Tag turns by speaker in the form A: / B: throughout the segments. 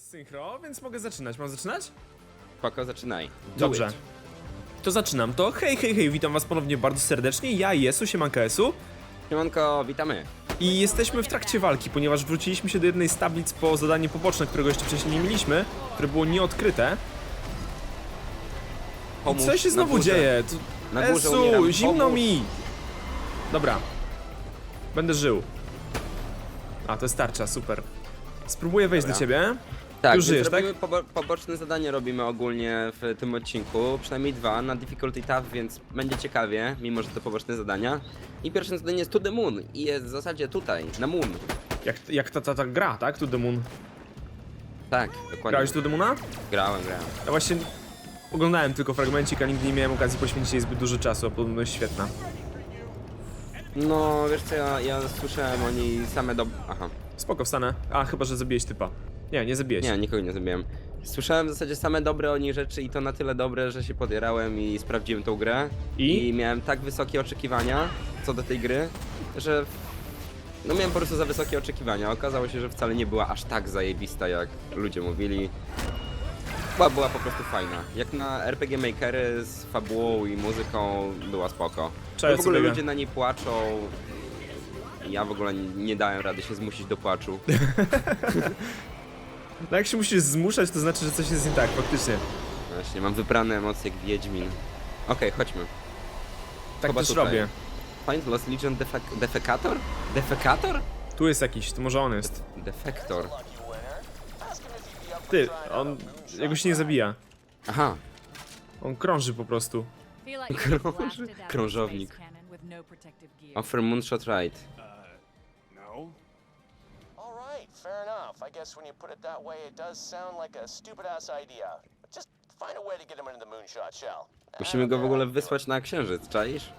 A: jest synchro, więc mogę zaczynać. Mam zaczynać?
B: Spoko, zaczynaj. Do
A: Dobrze.
B: it.
A: To zaczynam. To hej, hej, hej, witam was ponownie bardzo serdecznie. Ja, Jesu, siemanka Esu.
B: Siemanko, witamy.
A: I jesteśmy w trakcie walki, ponieważ wróciliśmy się do jednej z tablic po zadanie poboczne, którego jeszcze wcześniej nie mieliśmy, które było nieodkryte.
B: Pomóż
A: Co się
B: na
A: znowu
B: górze.
A: dzieje? Tu...
B: Na górze
A: Esu, zimno
B: Pomóż.
A: mi! Dobra. Będę żył. A, to jest tarcza, super. Spróbuję wejść
B: Dobra.
A: do ciebie.
B: Tak,
A: Już żyjesz, tak?
B: robimy pobo poboczne zadanie robimy ogólnie w tym odcinku, przynajmniej dwa, na difficulty tough, więc będzie ciekawie, mimo że to poboczne zadania. I pierwsze zadanie jest to the moon i jest w zasadzie tutaj, na moon.
A: Jak, jak ta, ta, ta gra, tak? To the Moon.
B: Tak, dokładnie.
A: Grałeś tu the Moona?
B: Grałem, grałem.
A: Ja właśnie oglądałem tylko fragmencik, a nigdy nie miałem okazji poświęcić jej zbyt dużo czasu, a podobno jest świetna.
B: No, wiesz co, ja, ja słyszałem o niej same do... Aha.
A: Spoko, wstanę. A, chyba, że zabiłeś typa. Nie, nie zabiłeś.
B: Nie, nikogo nie zrobiłem. Słyszałem w zasadzie same dobre o niej rzeczy i to na tyle dobre, że się podjarałem i sprawdziłem tą grę.
A: I?
B: miałem tak wysokie oczekiwania co do tej gry, że no miałem po prostu za wysokie oczekiwania. Okazało się, że wcale nie była aż tak zajebista, jak ludzie mówili. Była, była po prostu fajna. Jak na RPG Makery z fabułą i muzyką była spoko.
A: Cześć,
B: No w ogóle
A: sobie.
B: ludzie na niej płaczą. Ja w ogóle nie, nie dałem rady się zmusić do płaczu.
A: No jak się musisz zmuszać, to znaczy, że coś jest nie tak, faktycznie.
B: Właśnie, mam wyprane emocje jak Wiedźmin. Okej, chodźmy.
A: Tak
B: Chyba
A: też
B: tutaj.
A: robię.
B: Find Lost Legion defek Defekator? Defekator?
A: Tu jest jakiś, to może on jest.
B: Defektor.
A: Ty, on... Jego się nie zabija.
B: Aha,
A: On krąży po prostu.
B: Krąży- krążownik. offer moonshot ride.
C: No. Right, fair enough. I guess when you put it that way, it does sound like a stupid ass idea. But just find a way to get him into the moonshot shell.
B: Musimy go w ogóle wysłać na księżyc, czaisz?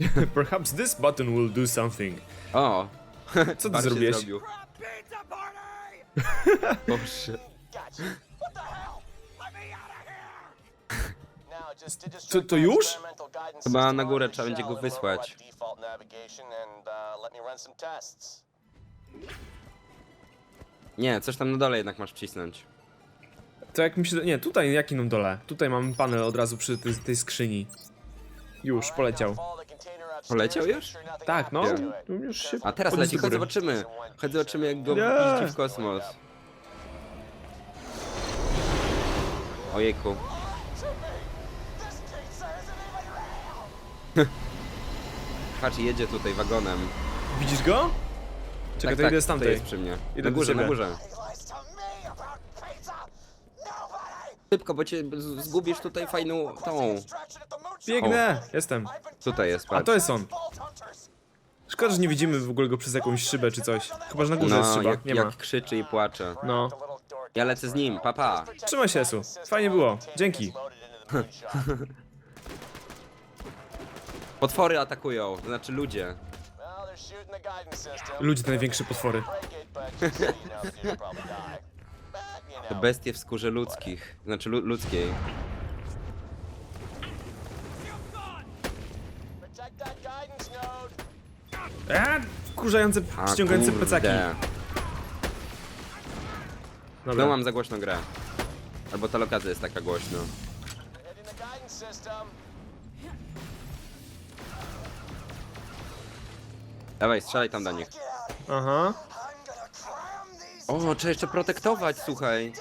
A: Perhaps this button will do something.
B: O!
A: Co ty
B: się
A: zrobiłeś?
B: zrobił. Boże.
C: Gotcha. What the hell? Let me out of here! Now, just to
A: To- już?
B: Chyba na górę trzeba będzie go wysłać. Nie, coś tam na dole jednak masz wcisnąć.
A: To jak mi się... Nie, tutaj, jaki na dole? Tutaj mam panel od razu przy tej, tej skrzyni. Już, poleciał.
B: Poleciał już?
A: Tak, no.
B: Wiem.
A: Już się...
B: A teraz
A: podniósł
B: leci,
A: do
B: chodź
A: góry.
B: zobaczymy. Chodź zobaczymy jak go
A: Nie.
B: piździ w kosmos. Ojejku. Patrz, jedzie tutaj wagonem.
A: Widzisz go? Czekaj, to idę z tamtej.
B: jest przy mnie.
A: Idę
B: na
A: do
B: górze, na
A: ciebie.
B: górze. Szybko, bo cię z- zgubisz tutaj fajną tą.
A: Biegnę! Jestem.
B: Tutaj jest,
A: A
B: patrz.
A: to jest on. Szkoda, że nie widzimy w ogóle go przez jakąś szybę czy coś. Chyba, że na górze jest
B: No,
A: szyba.
B: jak,
A: Nie ma.
B: jak krzyczy i płacze.
A: No.
B: Ja lecę z nim, papa. Pa.
A: Trzymaj się, Esu. Fajnie było. Dzięki.
B: Potwory atakują, to znaczy ludzie.
A: Ludzie to największe potwory.
B: To bestie w skórze ludzkich, znaczy lu ludzkiej.
A: Eee, wkurzające,
B: A,
A: ściągające
B: kurde.
A: plecaki.
B: No
A: Dobra.
B: mam za głośno grę. Albo ta lokacja jest taka głośno. Dawaj, strzelaj tam do nich.
A: Aha.
B: O, trzeba jeszcze protektować, słuchaj.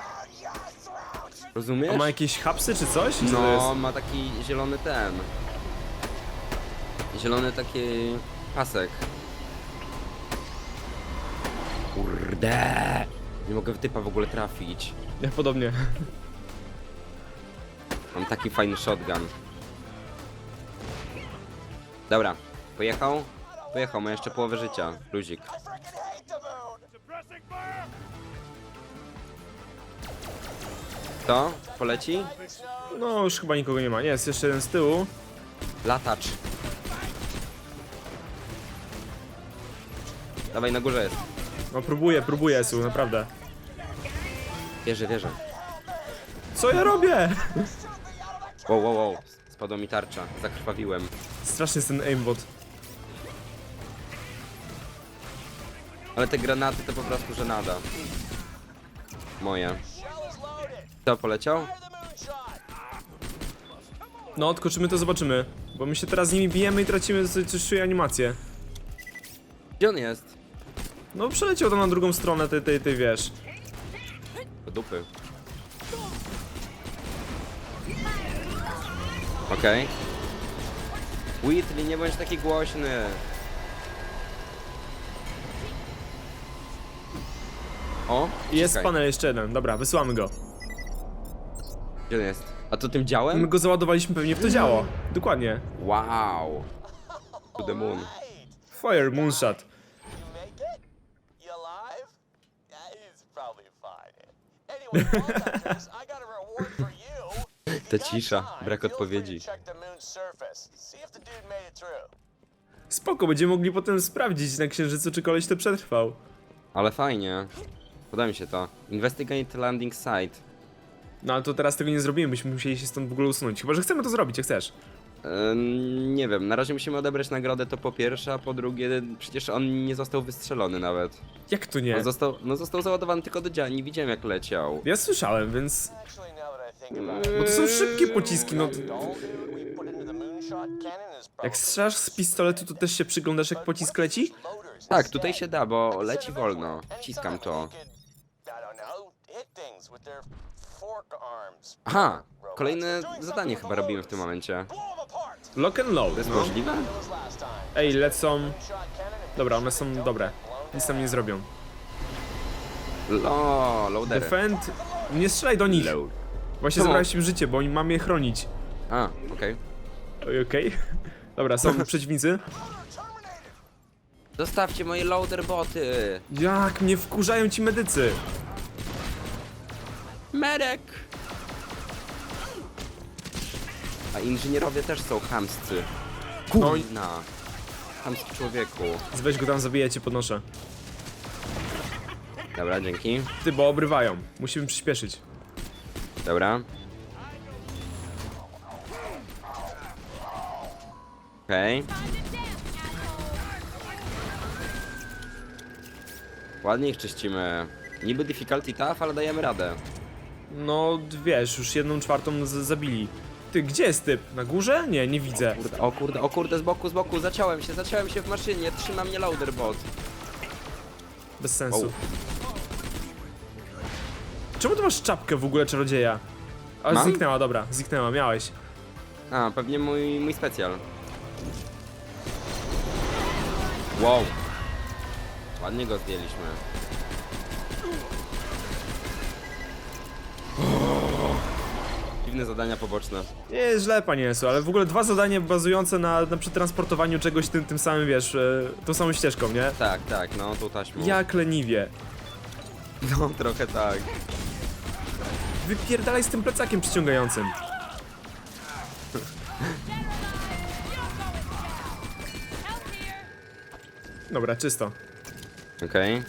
B: Rozumiesz?
A: A ma jakieś hapsy czy coś? Co to
B: No,
A: jest?
B: ma taki zielony ten. Zielony taki pasek. Kurde. Nie mogę w typa w ogóle trafić.
A: Ja podobnie.
B: Mam taki fajny shotgun. Dobra, pojechał? Pojechał, ma jeszcze połowę życia. Luzik. To? Poleci?
A: No, już chyba nikogo nie ma. Nie, jest jeszcze jeden z tyłu.
B: Latacz. Dawaj, na górze jest.
A: No, próbuję, próbuję, Esu, naprawdę.
B: Wierzę, wierzę.
A: Co ja robię?
B: Wow, wow, wow. Spadła mi tarcza. Zakrwawiłem.
A: Straszny jest ten aimbot.
B: Ale te granaty to po prostu żenada. Moje. Kto poleciał?
A: No, odkoczymy to zobaczymy. Bo my się teraz z nimi bijemy i tracimy coś, coś czuję animację.
B: Gdzie on jest?
A: No, przeleciał tam na drugą stronę tej, tej, tej wiesz.
B: Do dupy. Okej. Whitley, nie bądź taki głośny. O,
A: Jest
B: czekaj.
A: panel jeszcze jeden. Dobra, wysyłamy go.
B: Gdzie on jest? A to tym działem?
A: My go załadowaliśmy pewnie w to działo. Dokładnie.
B: Wow. To the moon.
A: Fire Moonshot.
C: You make it? You alive? Yeah, he's probably fine. Anyway, Volunteers, I got a reward for you. If you
B: Ta
C: got
B: cisza,
C: time,
B: brak
C: feel free to
B: odpowiedzi.
C: Check the moon's surface. See if the dude made it through.
A: Spoko, będziemy mogli potem sprawdzić na księżycu, czy koleś to przetrwał.
B: Ale fajnie. Podoba mi się to. Investigate landing site.
A: No ale to teraz tego nie zrobimy, byśmy musieli się stąd w ogóle usunąć. Chyba, że chcemy to zrobić, jak chcesz.
B: Ym, nie wiem, na razie musimy odebrać nagrodę to po pierwsze, a po drugie przecież on nie został wystrzelony nawet.
A: Jak to nie?
B: On został, no został załadowany tylko do działa, nie widziałem jak leciał.
A: Ja słyszałem, więc... Bo to są szybkie pociski, no... Jak strzelasz z pistoletu, to też się przyglądasz, jak pocisk leci?
B: Tak, tutaj się da, bo leci wolno. Wciskam to. Aha, kolejne zadanie chyba robimy w tym momencie.
A: Lock and load,
B: To jest
A: no.
B: możliwe?
A: Ej, lecą... Dobra, one są dobre. Nic nam nie zrobią.
B: Lo, loadery.
A: Defend... Nie strzelaj do nich!
B: Load.
A: Właśnie
B: Czemu?
A: zabrałeś im życie, bo oni mamy je chronić.
B: A, okej.
A: Oj, Okej? Dobra, są przeciwnicy.
B: Zostawcie moje loader boty.
A: Jak mnie wkurzają ci medycy!
B: Merek! A inżynierowie też są chamscy.
A: No
B: Kurna. Chamski człowieku.
A: Weź go tam, zabiję, cię podnoszę.
B: Dobra, dzięki.
A: Ty, bo obrywają. Musimy przyspieszyć.
B: Dobra. Okej. Ładnie ich czyścimy. Niby difficulty tough, ale dajemy radę.
A: No, wiesz, już jedną czwartą z- zabili. Ty, gdzie jest typ? Na górze? Nie, nie widzę.
B: Kurde, o kurde, o kurde, z boku, z boku, zaciąłem się, zaciąłem się w maszynie, trzyma mnie loader bot.
A: Bez sensu.
B: O.
A: Czemu ty masz czapkę w ogóle czarodzieja? A,
B: Mam?
A: zniknęła, dobra, zniknęła, miałeś.
B: A, pewnie mój, mój specjal. Wow. Ładnie go zdjęliśmy. Dziwne zadania poboczne.
A: Nie jest źle, panie Jesu, ale w ogóle dwa zadania bazujące na, na przetransportowaniu czegoś tym, tym samym, wiesz, e, tą samą ścieżką, nie?
B: Tak, tak, no tu taśmą.
A: Jak leniwie.
B: No, trochę tak.
A: Wypierdalaj z tym plecakiem przyciągającym. Dobra, czysto.
B: Okej.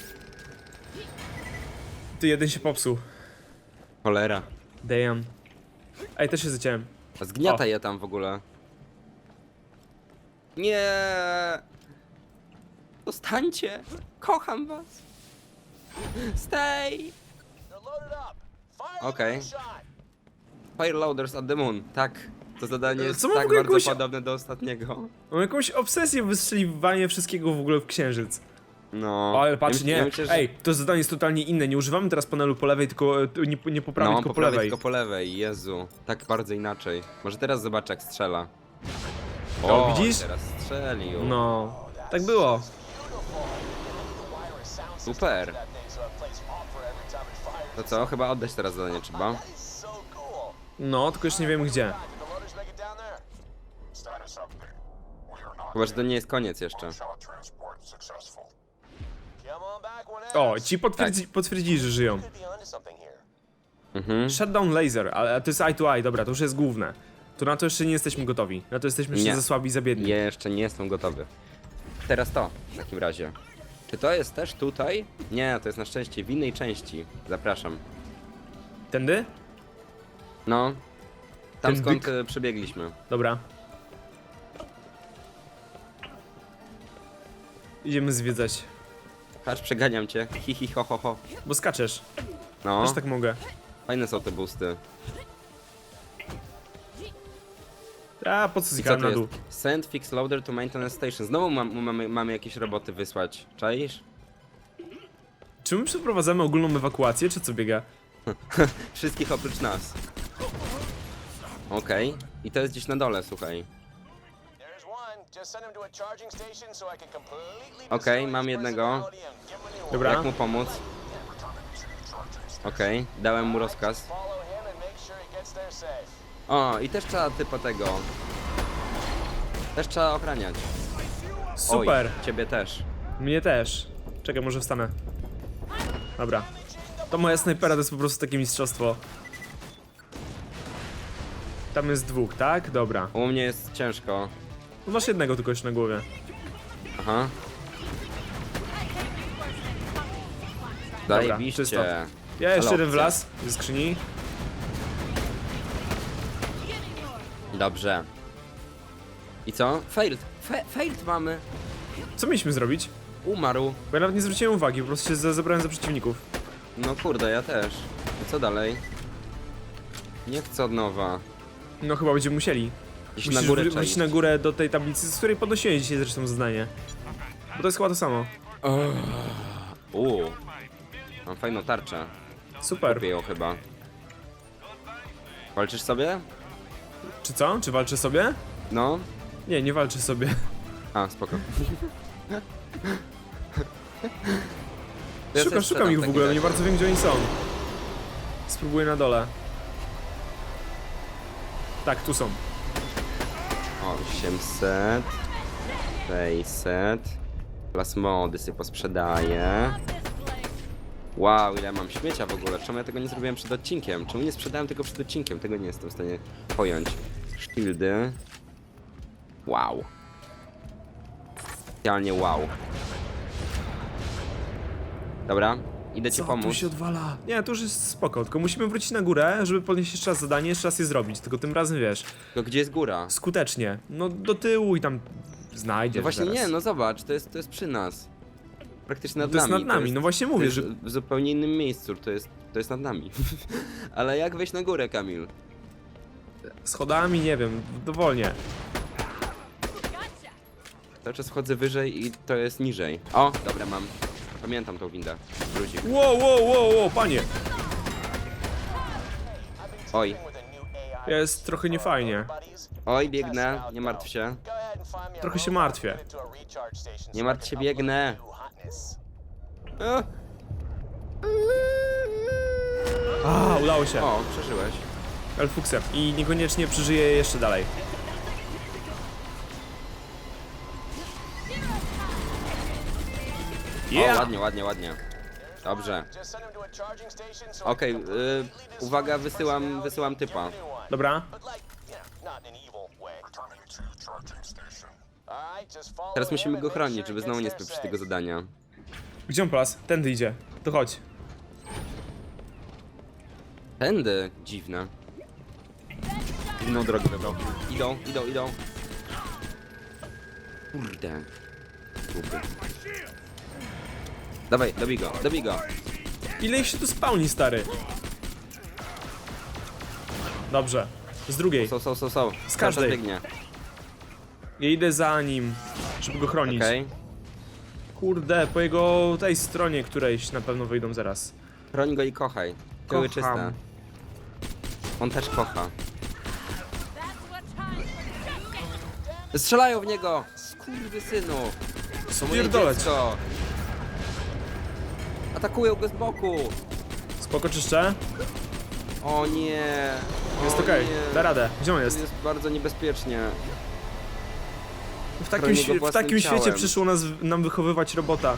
A: Ty, jeden się popsuł.
B: Cholera.
A: Damn. Ej, też się zaciąłem.
B: Zgniata
A: O.
B: je tam w ogóle. Nie. Zostańcie. Kocham was. Stay.
C: Up. Fire
B: loaders at the moon. Tak. To zadanie jest
A: Co ma w
B: tak
A: ogóle
B: bardzo
A: jakąś-
B: podobne do ostatniego.
A: Mam jakąś obsesję wystrzeliwania wszystkiego w ogóle w księżyc.
B: No.
A: Ale patrz, nie.
B: Ja myślę, że...
A: Ej, to zadanie jest totalnie inne. Nie używamy teraz panelu po lewej, tylko e, tu nie, nie po prawej,
B: no,
A: tylko po
B: prawej,
A: lewej.
B: tylko po lewej. Jezu. Tak bardzo inaczej. Może teraz zobaczę jak strzela.
A: O, widzisz?
B: teraz strzelił.
A: No, tak było.
B: Super.
C: to
B: co? Chyba oddać teraz zadanie trzeba.
A: No, tylko już nie wiem gdzie.
B: Chyba, że to nie jest koniec jeszcze.
A: O, ci potwierdzi, potwierdzili, że żyją.
B: Mhm.
A: Shutdown laser, ale to jest eye to eye, dobra, to już jest główne. To na to jeszcze nie jesteśmy gotowi. Na to jesteśmy jeszcze
B: Nie.
A: za słabi i za biedni.
B: Jeszcze nie jestem gotowy. Teraz to, w takim razie. Czy to jest też tutaj? Nie, to jest na szczęście w innej części. Zapraszam.
A: Tędy?
B: No. Tam
A: Ten
B: skąd
A: byk?
B: e, przebiegliśmy.
A: Dobra. Idziemy zwiedzać.
B: Patrz, przeganiam cię. Hi, hi, ho, ho, ho.
A: Bo skaczesz.
B: No,
A: Też tak mogę.
B: fajne są te boosty.
A: A, po co
B: I co
A: zjechałem
B: to
A: na dół?
B: jest? Send fix loader to maintenance station. Znowu mam, mamy, mamy jakieś roboty wysłać. Czaisz?
A: Czy my przeprowadzamy ogólną ewakuację, czy co biega?
B: Wszystkich oprócz nas. Okej. I to jest gdzieś na dole, słuchaj. Okej, mam jednego.
A: Dobra.
B: Jak mu pomóc? Okej, dałem mu rozkaz. O, i też trzeba typa tego. Też trzeba ochraniać.
A: Super!
B: Oj, ciebie też.
A: Mnie też. Czekaj, może wstanę. Dobra. To moja snajpera to jest po prostu takie mistrzostwo. Tam jest dwóch, tak? Dobra.
B: U mnie jest ciężko.
A: No masz jednego tylko jeszcze na głowie.
B: Aha.
A: Dobra,
B: Zajebiście.
A: czysto. Ja jeszcze jeden w las ze skrzyni.
B: Dobrze. I co? Failed. Fe failed mamy.
A: Co mieliśmy zrobić?
B: Umarł.
A: Bo ja nawet nie zwróciłem uwagi, po prostu się za- zabrałem za przeciwników.
B: No kurde, ja też. I co dalej? Nie chcę od nowa.
A: No chyba będziemy musieli.
B: Gdzieś
A: Musisz
B: na górę
A: wrócić na górę do tej tablicy, z której podnosiłeś dzisiaj zresztą zadanie. Bo to jest chyba to samo.
B: Uuu. Mam fajną tarczę.
A: Super.
B: Kupię ją chyba. Walczysz sobie?
A: Czy co? Czy walczę sobie?
B: No.
A: Nie, nie walczę sobie.
B: A, spoko.
A: Szukam, szukam ich w ogóle, no nie bardzo wiem gdzie oni są. Spróbuję na dole. Tak, tu są.
B: 800 600 Plasmody sobie posprzedaję. Wow, ile mam śmiecia w ogóle. Czemu ja tego nie zrobiłem przed odcinkiem? Czemu nie sprzedałem tego przed odcinkiem? Tego nie jestem w stanie pojąć. Shieldy. Wow. Specjalnie wow. Dobra, idę ci
A: Co tu
B: pomóc
A: się odwala? Nie, to już jest spoko, tylko musimy wrócić na górę, żeby podnieść jeszcze raz zadanie, jeszcze raz je zrobić, tylko tym razem wiesz,
B: Tylko gdzie jest góra?
A: skutecznie. No do tyłu i tam znajdziesz
B: No właśnie
A: zaraz.
B: nie, no zobacz, to jest, to jest przy nas Praktycznie nad
A: To jest
B: nami
A: nad nami, no właśnie
B: To
A: mówię,
B: jest
A: że...
B: w zupełnie innym miejscu, to jest, to jest nad nami. Ale jak wejść na górę, Kamil?
A: Schodami, nie wiem, dowolnie.
B: Cały czas wchodzę wyżej i to jest niżej. O, dobra, mam. Pamiętam tą windę. Luzik.
A: Wow, wow, wow, wow, panie!
B: Oj,
A: Jest trochę niefajnie.
B: oj, biegnę, nie martw się.
A: Trochę się martwię.
B: Nie martw się, biegnę.
C: hotness.
B: A,
A: udało się.
B: O, przeżyłeś.
A: Elfuksem. I niekoniecznie przeżyje jeszcze dalej.
B: O,
A: Yeah!
B: ładnie, ładnie, ładnie. Dobrze. Okej, y, uwaga, wysyłam, wysyłam typa.
A: Dobra.
B: Teraz musimy go chronić, żeby znowu nie spieprzyć tego zadania.
A: Gdzie on plas? Tędy idzie. To chodź.
B: Tędy, dziwne. Inną drogę wybrał. Idą, idą, idą. Kurde. Głupy. Dawaj, dobij go, dobij go.
A: Ile ich się tu spawni, stary? Dobrze. Z drugiej.
B: Są, są, są, są.
A: Z każdej.
B: biegnie.
A: Ja idę za nim, żeby go chronić.
B: Okej.
A: Kurde, po jego tej stronie którejś na pewno wyjdą zaraz.
B: Chroń go i kochaj.
A: Kocham.
B: czyste. On też kocha. Strzelają w niego! Skurwysynu! To moje dziecko! Atakują go z boku!
A: Spoko czyszczę?
B: O nie!
A: Jest okej,
B: nie.
A: da radę. Gdzie on
B: To
A: jest?
B: jest bardzo niebezpiecznie.
A: W takim,
B: chroni go
A: świe- w
B: własnym
A: takim świecie
B: ciałem.
A: przyszło nas, nam wychowywać robota.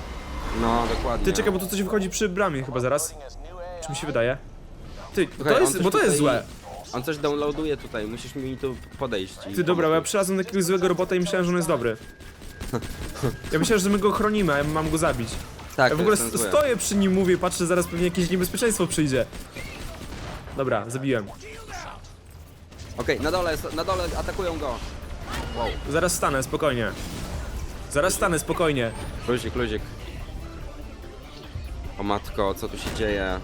B: No, dokładnie.
A: Ty czekaj, bo tu coś wychodzi przy bramie chyba zaraz. Czy mi się wydaje? Ty,
B: Słuchaj,
A: to
B: on
A: jest,
B: coś
A: bo to jest
B: tutaj-
A: złe.
B: On coś downloaduje tutaj, musisz mi tu podejść. i
A: Ty dobra, bo ja
B: pomóc.
A: przylazłem do jakiegoś złego robota i myślałem, że on jest dobry. Ja myślałem, że my go chronimy, a ja mam go zabić.
B: Tak,
A: Ja w
B: to
A: ogóle
B: jest ten zły.
A: stoję przy nim, mówię, patrzę, zaraz pewnie jakieś niebezpieczeństwo przyjdzie. Dobra, zabiłem.
B: Okej, na dole, jest- na dole atakują go.
A: Zaraz stanę, spokojnie. Zaraz stanę, spokojnie.
B: luzik, luzik. O matko, co tu się dzieje?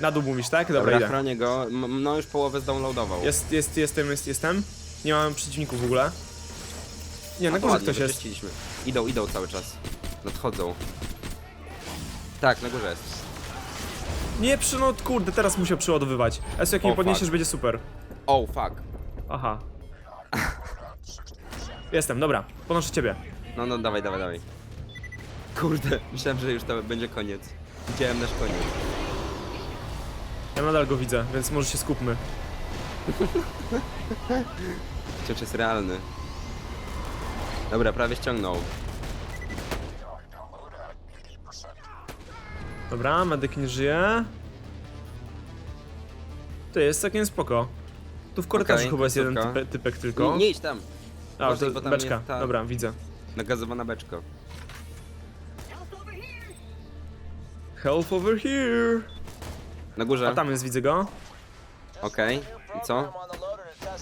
A: Na dół mówisz, tak? Dobra,
B: Dobra,
A: idę.
B: chronię go. M- No już połowę zdownloadował.
A: Jest, jest, jestem, jest, jestem. Nie mam przeciwników w ogóle. Nie, na
B: to
A: górze
B: ładnie,
A: ktoś jest.
B: wyczyściliśmy. Idą, idą cały czas. Nadchodzą. Tak, na górze jest.
A: Nie, przy, no kurde, teraz musiał przeładowywać. Esu, jak
B: O,
A: mnie podniesiesz,
B: fuck.
A: będzie super.
B: Oh, fuck.
A: Aha. Jestem, dobra. Ponoszę ciebie.
B: No, no, dawaj, dawaj, dawaj. Kurde, myślałem, że już to będzie koniec. Widziałem nasz koniec.
A: Ja nadal go widzę, więc może się skupmy.
B: Wciąż jest realny. Dobra, prawie ściągnął.
A: Dobra, medyk nie żyje. To jest całkiem spoko. Tu w korytarzu
B: Okej,
A: chyba jest jeden
B: końcówka.
A: type, typek tylko.
B: Nie, nie idź tam.
A: A,
B: uważaj,
A: to
B: tam
A: beczka.
B: jest ta-
A: Dobra, widzę.
B: Nagazowana beczka.
A: Health over here.
B: Na górze.
A: A tam jest, widzę go.
B: Okej. I co?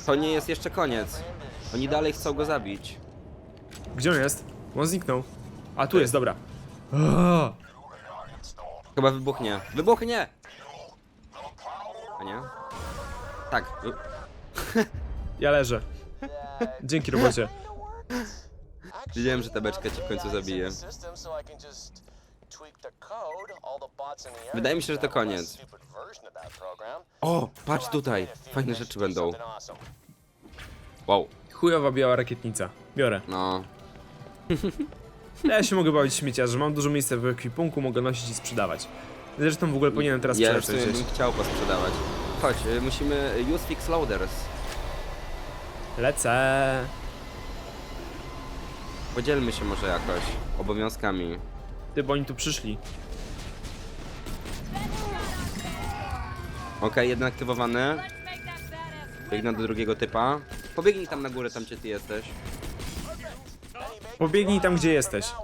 B: To nie jest jeszcze koniec. Oni dalej chcą go zabić.
A: Gdzie on jest? On zniknął. A, tu jest, dobra. Aaa.
B: Chyba wybuchnie. Wybuchnie! A nie? Tak. wy-
A: Ja leżę. Dzięki robocie.
B: Wiedziałem, że ta beczka cię w końcu zabije. Wydaje mi się, że to koniec. O, patrz tutaj. Fajne rzeczy będą. Wow.
A: Chujowa biała rakietnica. Biorę.
B: No.
A: Ja się mogę bawić śmieciarzem, mam dużo miejsca w ekwipunku, mogę nosić i sprzedawać. Zresztą w ogóle powinienem teraz
B: Ja w
A: sprzedać
B: sumie
A: gdzieś.
B: bym chciał posprzedawać. Chodź, y, musimy use fix loaders.
A: Lecę.
B: Podzielmy się może jakoś obowiązkami.
A: Ty, bo oni tu przyszli.
B: Okej, jeden aktywowany. Biegnę do drugiego typa. Pobiegnij tam na górę, tam gdzie ty jesteś.
A: Pobiegnij tam, gdzie jesteś.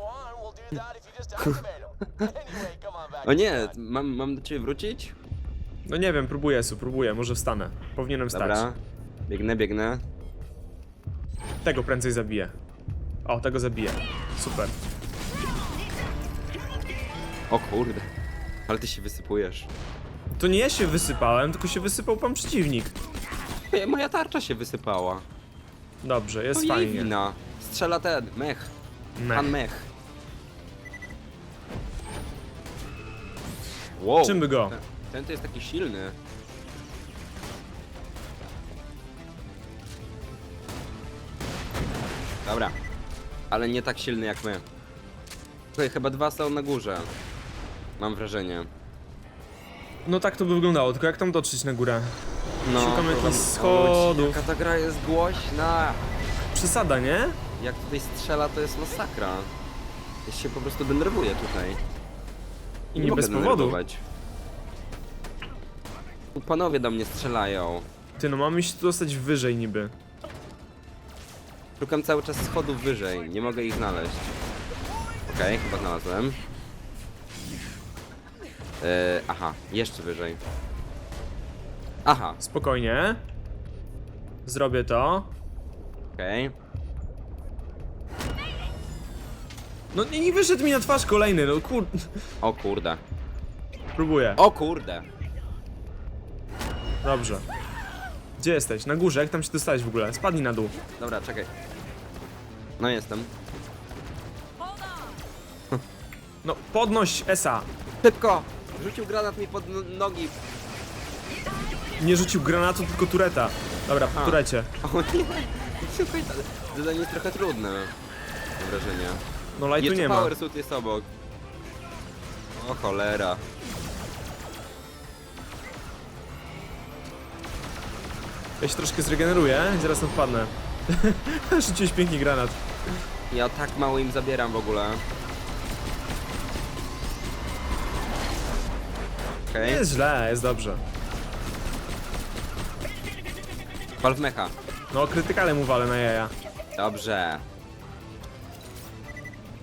B: O nie, mam, mam do ciebie wrócić?
A: No nie wiem, próbuję, Su, próbuję, może wstanę. Powinienem wstać.
B: Dobra. Biegnę, biegnę.
A: Tego prędzej zabiję. O, tego zabiję. Super.
B: O kurde. Ale ty się wysypujesz.
A: To nie ja się wysypałem, tylko się wysypał pan przeciwnik.
B: Ej, Moja tarcza się wysypała.
A: Dobrze,
B: To
A: jest
B: jej
A: fajnie.
B: wina. Strzela ten, mech.
A: Mech.
B: Pan mech. Wow.
A: Czym by go?
B: Ten, ten to jest taki silny. Dobra. Ale nie tak silny jak my. Słuchaj, chyba dwa są na górze. Mam wrażenie.
A: No tak to by wyglądało, tylko jak tam dotrzeć na górę?
B: No,
A: Szukam jakichś schodów.
B: Jaka ta gra jest głośna.
A: Przesada, nie?
B: Jak tutaj strzela, to jest masakra. Ja się po prostu denerwuję tutaj.
A: I nie
B: mogę
A: bez powodu.
B: denerwować. Tu Panowie do mnie strzelają.
A: Ty, no mamy się tu dostać wyżej niby.
B: Szukam cały czas schodów wyżej, nie mogę ich znaleźć. Okej, chyba znalazłem. Yy, aha, jeszcze wyżej. Aha,
A: Spokojnie. Zrobię to.
B: okej.
A: No nie, nie wyszedł mi na twarz kolejny, no kur...
B: O kurde.
A: Próbuję.
B: O kurde.
A: Dobrze. Gdzie jesteś? Na górze? Jak tam się dostałeś w ogóle? Spadnij na dół.
B: Dobra, czekaj. No jestem.
A: No, podnoś Esa.
B: Szybko! Rzucił granat mi pod no- nogi.
A: Nie rzucił granatu, tylko tureta. Dobra, po
B: A.
A: turecie.
B: O nie! Słuchaj, zadanie jest trochę trudne. Mam wrażenie.
A: No lightu
B: Jeszcze
A: nie ma.
B: power suit jest obok. O cholera.
A: Ja się troszkę zregeneruję i zaraz odpadnę. Rzuciłeś pięknie granat.
B: Ja tak mało im zabieram w ogóle. Okej,
A: jest źle, jest dobrze.
B: Valve Mecha.
A: No, krytykale mu walę na jaja.
B: Dobrze.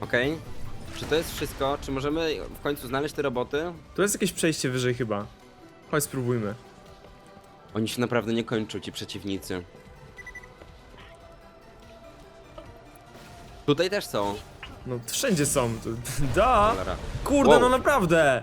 B: Okej. Czy to jest wszystko? Czy możemy w końcu znaleźć te roboty?
A: Tu jest jakieś przejście wyżej chyba. Chodź, spróbujmy.
B: Oni się naprawdę nie kończą, ci przeciwnicy. Tutaj też są.
A: No wszędzie są. Da!
B: Cholera.
A: Kurde,
B: Wow.
A: no naprawdę!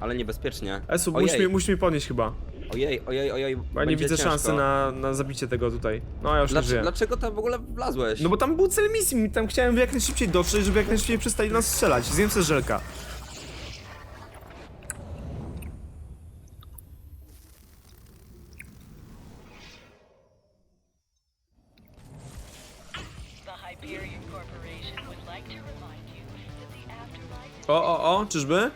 B: Ale niebezpiecznie.
A: Esu, musisz
B: Ojej,
A: musisz mnie podnieść chyba.
B: ojej, ojej, ojej.
A: Bo ja nie
B: będzie
A: widzę
B: ciężko.
A: szansy na, na zabicie tego tutaj. No ja już nie
B: Dlaczego,
A: żyję.
B: dlaczego tam w ogóle wlazłeś?
A: No bo tam był cel misji, tam chciałem jak najszybciej dotrzeć, żeby jak najszybciej przestali nas strzelać. Zjem sobie żelka.
D: The Hyperion Corporation would like to remind you that the afterlife is
A: O, o, o, czyżby?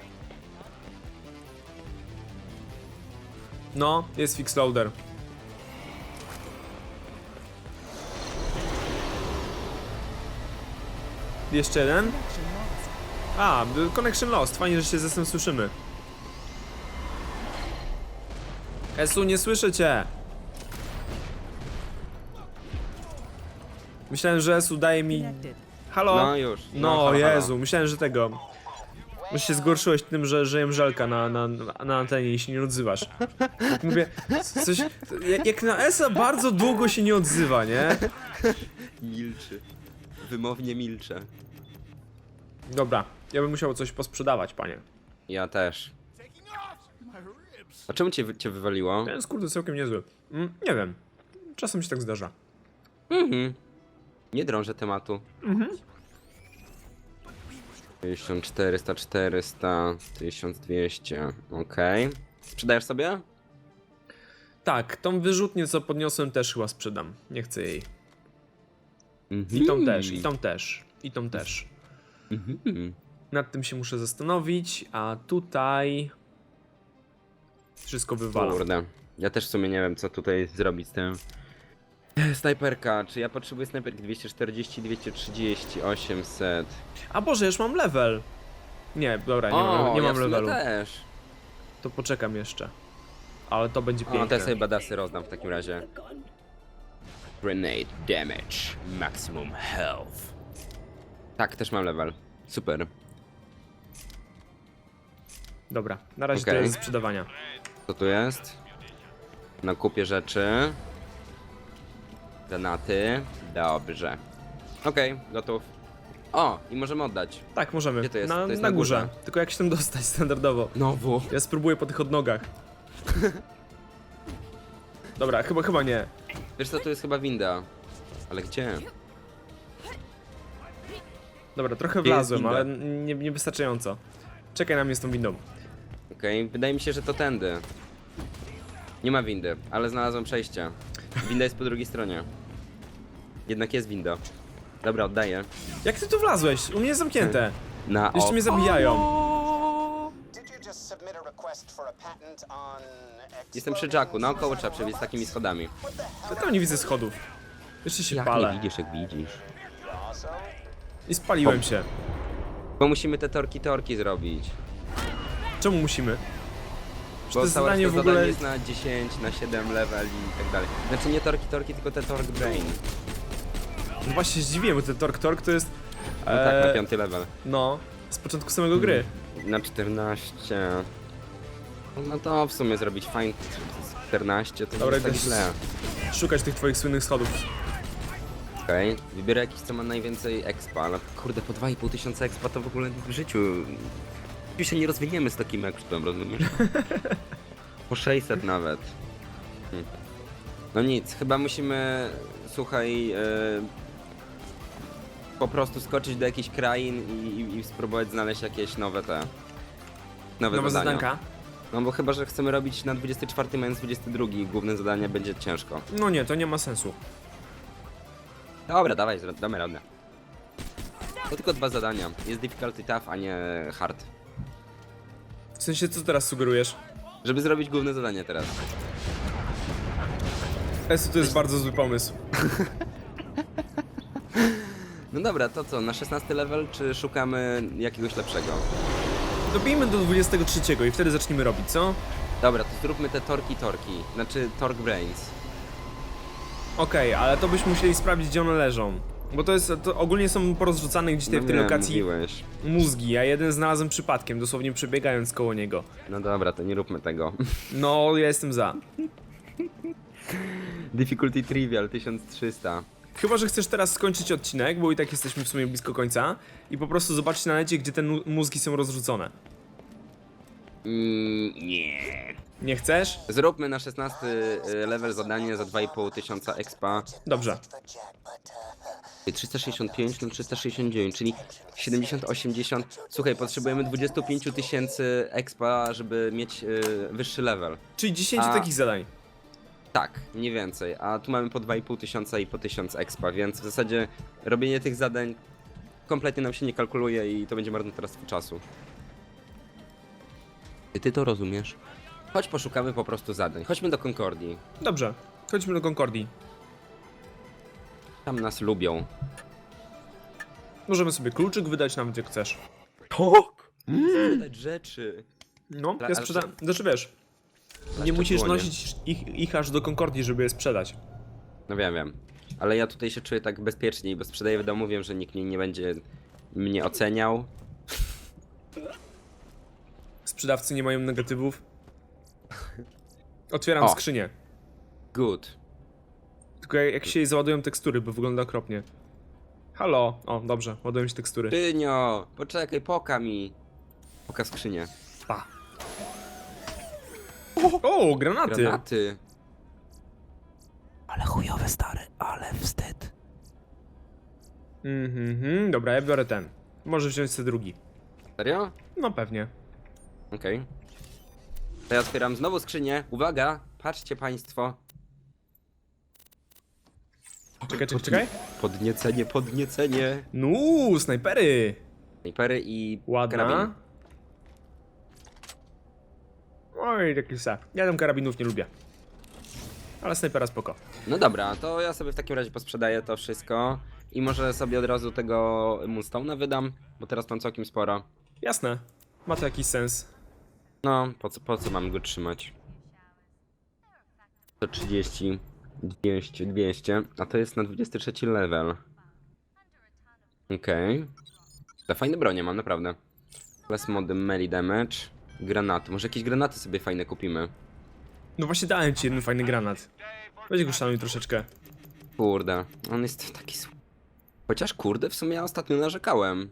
A: No, jest fix loader. Jeszcze jeden? A, connection lost. Fajnie, że się ze tym słyszymy. Esu, nie słyszę cię. Myślałem, że Esu daje mi... Halo?
B: No już.
A: No,
B: halo, halo.
A: Jezu, myślałem, że tego. Może się zgorszyłeś tym, że żyję żelka na, na, na antenie i się nie odzywasz. Tak mówię, coś. Jak, jak na Esa bardzo długo się nie odzywa, nie?
B: Milczy. Wymownie milczę.
A: Dobra, ja bym musiał coś posprzedawać, panie.
B: Ja też. A czemu cię, cię wywaliło?
A: Ten skurde całkiem niezły. Mm, nie wiem. Czasem się tak zdarza.
B: Mhm. Nie drążę tematu. Mhm. 1400, 400, 1200, okej. Sprzedajesz sobie?
A: Tak, tą wyrzutnię, co podniosłem, też chyba sprzedam. Nie chcę jej.
B: Mhm.
A: I tą też, i tą też, i tą też.
B: Mhm.
A: Nad tym się muszę zastanowić, a tutaj. Wszystko wywalam.
B: Kurde. Ja też w sumie nie wiem, co tutaj zrobić z tym. Snajperka, czy ja potrzebuję snajperki 240, 230, 800?
A: A Boże, już mam level. Nie, dobra, nie, mam, nie
B: ja
A: mam
B: w sumie
A: levelu.
B: też.
A: To poczekam jeszcze. Ale to będzie
B: O,
A: piękne.
B: te sobie badasy rozdam w takim razie. Grenade damage, maximum health. Tak, też mam level. Super.
A: Dobra, na razie
B: Okej.
A: to jest sprzedawania.
B: Co tu jest? Nakupię rzeczy. Granaty. Dobrze. Okej, gotów. O, i możemy oddać.
A: Tak, możemy.
B: Gdzie to jest?
A: Na,
B: To jest
A: na
B: na
A: górze.
B: górze.
A: Tylko jak się tam dostać standardowo.
B: Znowu.
A: Ja spróbuję po tych odnogach. Dobra, chyba, chyba nie.
B: Wiesz co, tu jest chyba winda. Ale gdzie?
A: Dobra, trochę
B: Gdzie jest
A: wlazłem,
B: winda?
A: ale nie, niewystarczająco. Czekaj na mnie z tą windą.
B: Okej, wydaje mi się, że to tędy. Nie ma windy, ale znalazłem przejście. Winda jest po drugiej stronie. Jednak jest winda. Dobra, oddaję.
A: Jak ty tu wlazłeś? U mnie jest zamknięte.
B: Na
A: Jeszcze mnie zabijają.
C: Did you just submit a request for a patent on
B: Jestem przy Jacku, naokoło trzeba przebiec takimi schodami.
A: Ja tam nie widzę schodów. Jeszcze się
B: Jak
A: palę.
B: nie widzisz, jak widzisz.
A: I spaliłem się.
B: Bo musimy te torki torki zrobić.
A: Czemu musimy? Czy
B: Bo
A: to
B: całe
A: zadanie w ogóle...
B: jest na 10, na 7 level i tak dalej. Znaczy nie torki torki, tylko te tork brain.
A: No właśnie się zdziwiłem, bo ten Tork Tork to jest...
B: No tak, na
A: e,
B: piąty level.
A: No, z początku samego gry.
B: Na 14. No to w sumie zrobić fajnie 14 to
A: Dobra,
B: jest tak
A: idę
B: źle.
A: Szukać tych twoich słynnych schodów.
B: Okej, wybierę jakiś co ma najwięcej expa, ale kurde po 2,5 tysiąca expa to w ogóle w życiu... W życiu się nie rozwiniemy z takim expem, rozumiesz? po 600 nawet. Hm. No nic, chyba musimy, słuchaj, e, po prostu skoczyć do jakichś krain i, i, i spróbować znaleźć jakieś nowe te... Nowe, zadania.
A: zadanka.
B: No bo chyba, że chcemy robić na 24 mając 22 główne zadanie będzie ciężko.
A: No nie, to nie ma sensu.
B: Dobra, dawaj, zro- damy radę. To tylko dwa zadania. Jest difficulty tough, a nie hard.
A: W sensie, co teraz sugerujesz?
B: Żeby zrobić główne zadanie teraz.
A: Esu, to jest bardzo zły pomysł.
B: No dobra, to co, na 16 level, czy szukamy jakiegoś lepszego?
A: Dobijmy do 23 i wtedy zaczniemy robić, co?
B: Dobra, to zróbmy te torki torki, znaczy tork brains.
A: Okej, ale to byśmy musieli sprawdzić, gdzie one leżą. Bo to jest, to ogólnie są porozrzucane gdzieś tutaj w tej
B: wiem,
A: lokacji
B: mówiłeś.
A: mózgi, a jeden znalazłem przypadkiem, dosłownie przebiegając koło niego.
B: No dobra, to nie róbmy tego.
A: No, ja jestem za.
B: difficulty trivial 1300.
A: Chyba, że chcesz teraz skończyć odcinek, bo i tak jesteśmy w sumie blisko końca i po prostu zobaczyć na necie, gdzie te nu- mózgi są rozrzucone.
B: Mm, nie.
A: Nie chcesz?
B: Zróbmy na 16 y, level zadanie za 2,5 tysiąca expa.
A: Dobrze.
B: 365 no 369, czyli 70, 80. Słuchaj, potrzebujemy 25 tysięcy expa, żeby mieć y, wyższy level.
A: Czyli 10
B: A-
A: takich zadań.
B: Tak, mniej więcej. A tu mamy po 2,5 tysiąca i po 1000 expa, więc w zasadzie robienie tych zadań kompletnie nam się nie kalkuluje i to będzie marnotrawstwo czasu. Ty, ty to rozumiesz? Chodź poszukamy po prostu zadań. Chodźmy do Concordii.
A: Dobrze. Chodźmy do Concordii.
B: Tam nas lubią.
A: Możemy sobie kluczyk wydać nawet jak chcesz.
B: Tak! Sprzedać rzeczy.
A: No, ja
B: ale
A: sprzedam. Znaczy wiesz, nie
B: Jeszcze
A: musisz
B: dłonie.
A: nosić ich, ich aż do Concordii, żeby je sprzedać.
B: No wiem, wiem. Ale ja tutaj się czuję tak bezpieczniej, bo sprzedaję w domu, wiem, że nikt mnie nie będzie mnie oceniał.
A: Sprzedawcy nie mają negatywów. Otwieram
B: O.
A: skrzynię.
B: Good.
A: Tylko jak, jak się jej załadują tekstury, bo wygląda okropnie. Halo. O, dobrze, ładują się tekstury.
B: Tynio, poczekaj, poka mi. Poka skrzynię.
A: Pa. O, granaty.
B: Granaty.
E: Ale chujowe stary, ale wstyd.
A: Mhm, mhm, dobra, ja biorę ten. Może wziąć sobie drugi.
B: Serio?
A: No pewnie.
B: Okej. To ja otwieram znowu skrzynię. Uwaga, patrzcie państwo.
A: Czekaj, czekaj, czekaj.
B: Podniecenie, podniecenie.
A: No, snajpery.
B: Snipery i
A: Ładna.
B: karabin.
A: Oj, taki sa. Ja tam karabinów nie lubię. Ale snajpera spoko.
B: No dobra, to ja sobie w takim razie posprzedaję to wszystko. I może sobie od razu tego Moonstone'a wydam, bo teraz mam całkiem sporo.
A: Jasne. Ma to jakiś sens.
B: No, po co, po co mam go trzymać? 130, 200, 200, a to jest na 23 level. Okej. To fajne bronie mam, naprawdę. Class mody melee damage. Granaty. Może jakieś granaty sobie fajne kupimy.
A: No właśnie dałem ci jeden fajny granat. Weź go szanuj troszeczkę.
B: Kurde, on jest taki sł... Chociaż kurde, w sumie ja ostatnio narzekałem.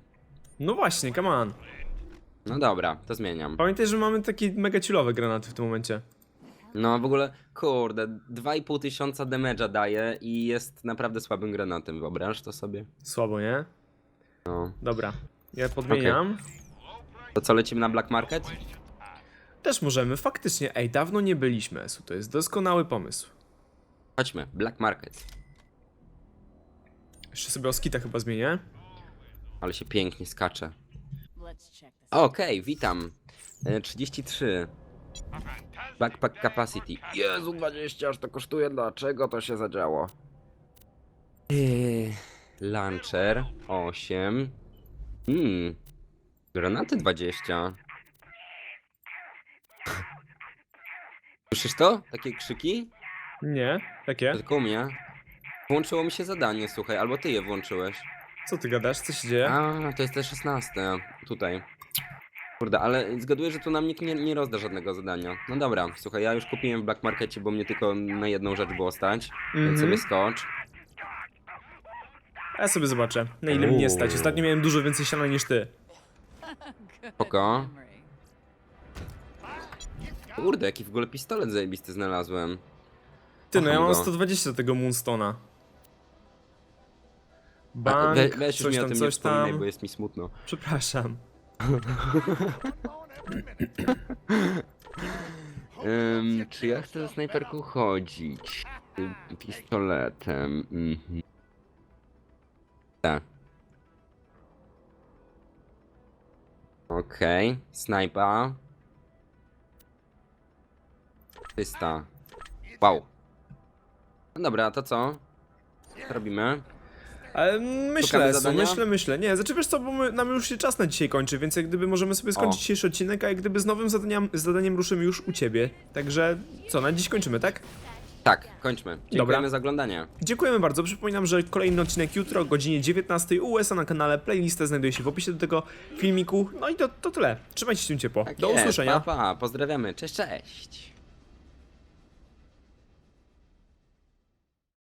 A: No właśnie, come on.
B: No dobra, to zmieniam.
A: Pamiętaj, że mamy takie mega chillowe granaty w tym momencie.
B: No w ogóle, kurde, 2,5 tysiąca damage'a daje i jest naprawdę słabym granatem, wyobraź to sobie.
A: Słabo, nie?
B: No.
A: Dobra. Ja podmieniam.
B: To co, lecimy na Black Market?
A: Też możemy, faktycznie. Ej, dawno nie byliśmy, Esu. To jest doskonały pomysł.
B: Chodźmy, Black Market.
A: Jeszcze sobie Oskita chyba zmienię.
B: Ale się pięknie skacze. Okej, witam. E, 33. Backpack capacity. Jezu, 20 aż to kosztuje, dlaczego to się zadziało? Eee, launcher 8. Hmm. Granaty 20. Słyszysz to? Takie krzyki?
A: Nie? Takie?
B: To tylko u mnie. Włączyło mi się zadanie, słuchaj, albo ty je włączyłeś.
A: Co ty gadasz? Co się dzieje?
B: A, to jest te 16. Tutaj. Kurde, ale zgaduję, że tu nam nikt nie, nie rozda żadnego zadania. No dobra, słuchaj, ja już kupiłem w Black Markecie, bo mnie tylko na jedną rzecz było stać. Więc
A: Mhm.
B: sobie skocz.
A: Ja sobie zobaczę, na ile mnie stać. Ostatnio miałem dużo więcej siana niż ty.
B: Spoko. Kurde, jaki w ogóle pistolet zajebisty znalazłem.
A: Ty, no ja
B: Kocham
A: mam
B: go.
A: 120 do tego Moonstona.
B: A,
A: Bank,
B: we, weź już
A: coś
B: mi o
A: tam,
B: tym nie
A: coś
B: wspominaj,
A: tam.
B: bo jest mi smutno.
A: Przepraszam.
B: Ym, czy ja chcę ze snajperką chodzić? Pistoletem. Mhm. Tak. Okej, snajpa. 300. Wow. No dobra, to co? Co robimy?
A: Ale myślę,
B: Szukamy
A: Esu,
B: zadania?
A: myślę, myślę. Nie, znaczy wiesz co, bo my, nam już się czas na dzisiaj kończy, więc jak gdyby możemy sobie skończyć
B: O.
A: dzisiejszy odcinek, a jak gdyby z nowym zadaniem, zadaniem ruszymy już u ciebie. Także co, na dziś kończymy, tak?
B: Tak, kończmy. Dziękujemy
A: Dobra.
B: za oglądanie.
A: Dziękujemy bardzo. Przypominam, że kolejny odcinek jutro o godzinie 19 u USA na kanale. Playlista znajduje się w opisie do tego filmiku. No i to, to tyle. Trzymajcie się ciepło.
B: Tak
A: Do
B: jest,
A: usłyszenia.
B: Pa, pa, pozdrawiamy. Cześć, cześć.